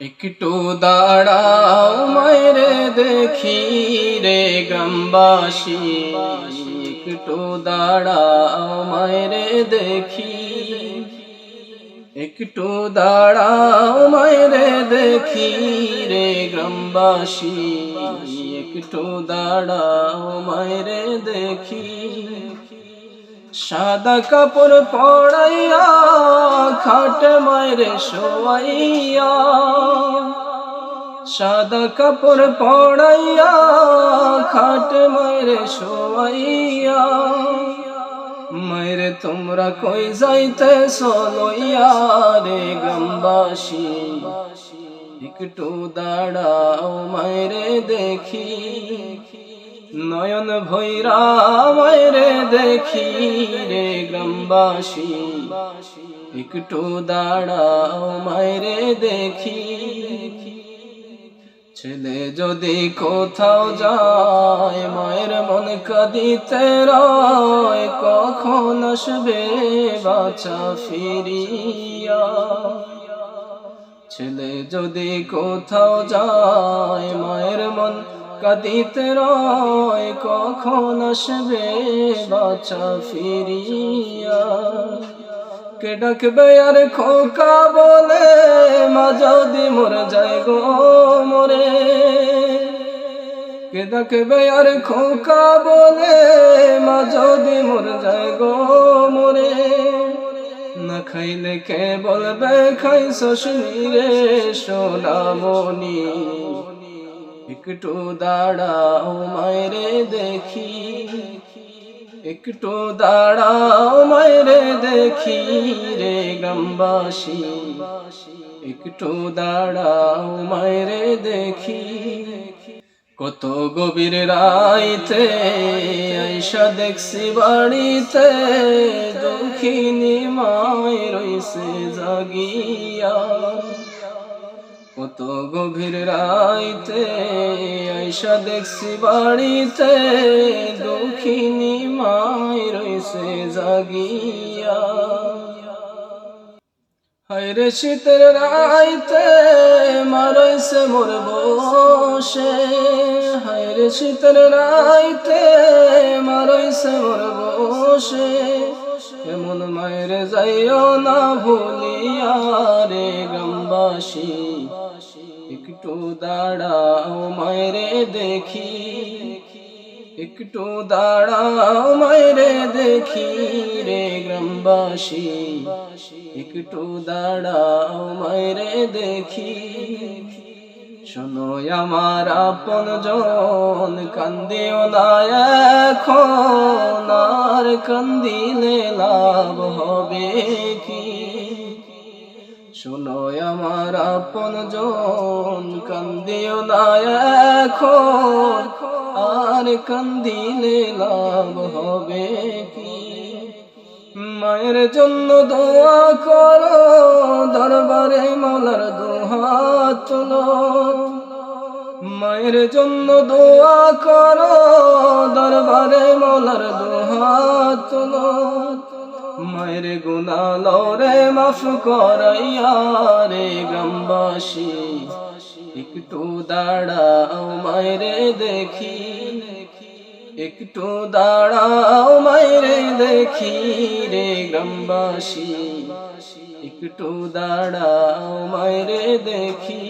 একটু দাঁড়াও মায়েরে দেখি রে গ্রামবাসী। একটু দাঁড়াও মায়েরে দেখি। একটু দাঁড়াও মায়েরে দেখি রে গ্রামবাসী। একটু দাঁড়াও মায়েরে দেখি। সাদা কাপড় পড়াইয়া খাট মায়েরে শোয়াইয়া, সাদা কাপড় পড়াইয়া খাট মায়েরে শোয়াইয়া মায়েরে তোমরা কই যাইতে সলইয়া রে গ্রামবাসী? একটু দাঁড়াও মায়েরে দেখি। নয়ন ভৈরা দেখি রে গ্রামবাসী। একটু দাঁড়াও মায়েরে দেখি। ছেলে যদি কোথাও যায়, মায়ের মন কাঁদিতে রয়, কখন আসবে বাচ্চা ফিরিয়া? ছেলে যদি কোথাও যায়, মায়ের মন কাঁদিতে রয়, কখন আসবে বাচ্চা ফিরিয়া? কে ডাকবে আর খোকা বলে, মা যদি মোর যায় গো মোরে। কে ডাকবে আর খোকা বলে, মা যদি মোর যায় গো মোরে। না খাইলে কে বলবে খাই শোষণী রে সোনামণি? একটু দাঁড়াও মায়েরে দেখি। একটু দাঁড়াও মায়েরে দেখি রে গ্রামবাসী। একটু দাঁড়াও মায়েরে দেখি। কত গভীর রাইতে আইসা দেখছি বাড়িতে, দুঃখিনী মায় রইছে জাগিয়া। কত গভীর রাইতে আইসা দেখছি বাড়িতে, দুঃখিনী মায় রইছে জাগিয়া। হায়রে শীতের রাইতে মারইছে মোর বসে। হায়রে শীতের রাইতে মারইছে মোর বসে। এমন মায়ের যাইও না ভুলিয়া রে গ্রামবাসী। একটু দাঁড়াও মায়েরে দেখি। একটু দাঁড়াও মায়েরে দেখি রে গ্রামবাসী। একটু দাঁড়াও মায়েরে দেখি। শোনো আমার আপন জন, কান্দিও না এখন। আর কান্দিলে লাভ হবে কি? শোনো আমার আপন জন, কান্দিও না এখন। আর কান্দিলে লাভ হবে কি? মায়ের জন্য দোয়া করো, দরবারে মলার দোহাত তুলো মায়ের জন্য দোয়া করো, দরবারে মলার দোহাত তুলো মায়ের গুনা লরে মাফ করাইয়া রে গ্রামবাসী, একটু দাঁড়াও মায়রে দেখি। একটু দাঁড়াও মায়রে দেখি রে গ্রামবাসী, একটু দাঁড়াও মায়রে দেখি।